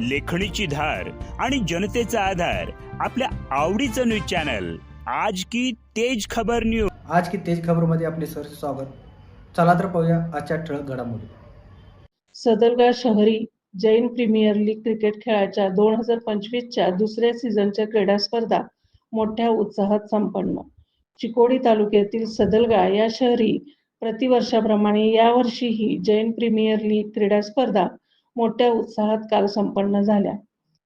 लेखणीची धार आणि जनतेचा आधार आपल्या आवडीचं न्यूज चॅनल. आज की तेज खबर न्यूज आज की तेज खबरमध्ये आपले सर स्वागत. चला तर पाहूया आजच्या ठळक घडामोडी. सदरगा शहरी जैन प्रीमियर लीग क्रिकेट खेळाच्या दोन हजार पंचवीसच्या दुसऱ्या सीझनच्या क्रीडा स्पर्धा मोठ्या उत्साहात संपन्न. चिकोडी तालुक्यातील सदलगा या शहरी प्रतिवर्षाप्रमाणे यावर्षीही जैन प्रीमियर लीग क्रीडा स्पर्धा मोठ्या उत्साहात काल संपन्न झाल्या.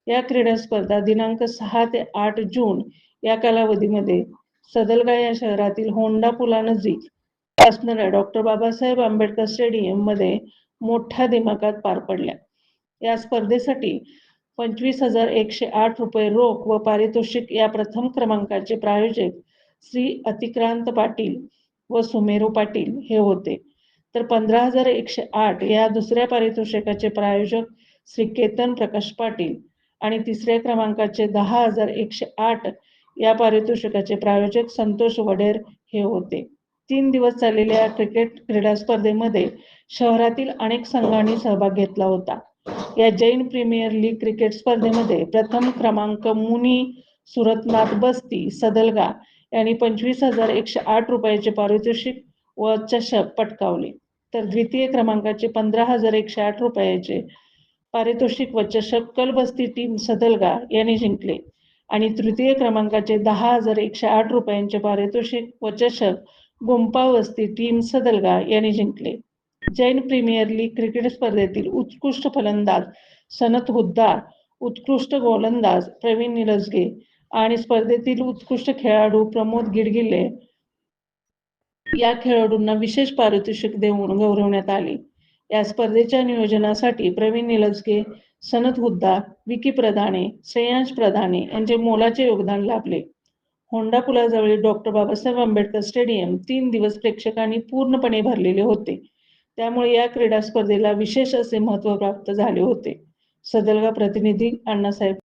या क्रीडा स्पर्धा दिनांक सहा ते आठ जून या कालावधीमध्ये सदलगा या शहरातील होंडा पुलानजीक असणाऱ्या डॉक्टर बाबासाहेब आंबेडकर स्टेडियममध्ये मोठ्या दिमाकात पार पडल्या. या स्पर्धेसाठी पंचवीस हजार एकशे आठ रुपये रोख व पारितोषिक या प्रथम क्रमांकाचे प्रायोजक श्री अतिक्रांत पाटील व सुमेरू पाटील हे होते. तर पंधरा हजार एकशे आठ या दुसऱ्या पारितोषिकाचे प्रायोजक श्री केतन प्रकाश पाटील आणि तिसऱ्या क्रमांकाचे दहा हजार एकशे आठ या पारितोषिकाचे प्रायोजक संतोष वडेर हे होते. तीन दिवस चाललेल्या क्रिकेट क्रीडा स्पर्धेमध्ये शहरातील अनेक संघांनी सहभाग घेतला होता. या जैन प्रीमियर लीग क्रिकेट स्पर्धेमध्ये प्रथम क्रमांक मुनी सुरतनाथ बस्ती सदलगा यांनी पंचवीस हजार एकशे आठ रुपयाचे पारितोषिक व चषक पटकावले. तर द्वितीय क्रमांकाचे पंधरा हजार एकशे आठ रुपयाचे पारितोषिक व चषक कलबस्ती टीम सदलगा यांनी जिंकले. आणि तृतीय क्रमांकाचे दहा हजार एकशे आठ रुपयांचे पारितोषिक व चषक गुंपावस्ती टीम सदलगा यांनी जिंकले. जैन प्रीमियर लीग क्रिकेट स्पर्धेतील उत्कृष्ट फलंदाज सनत हुद्दार उत्कृष्ट गोलंदाज प्रवीण निलजगे आणि स्पर्धेतील उत्कृष्ट खेळाडू प्रमोद गिडगिल्ले या खेळाडूंना विशेष पारितोषिक देऊन गौरवण्यात आले. या स्पर्धेच्या नियोजनासाठी प्रवीण निलजगे सनत हुद्दा विकी प्रधाने श्रेयांश प्रधाने यांचे मोलाचे योगदान लाभले. होंडा पुलाजवळील डॉक्टर बाबासाहेब आंबेडकर स्टेडियम तीन दिवस प्रेक्षकांनी पूर्णपणे भरलेले होते. त्यामुळे या क्रीडा स्पर्धेला विशेष असे महत्त्व प्राप्त झाले होते. सदलगा प्रतिनिधी अण्णासाहेब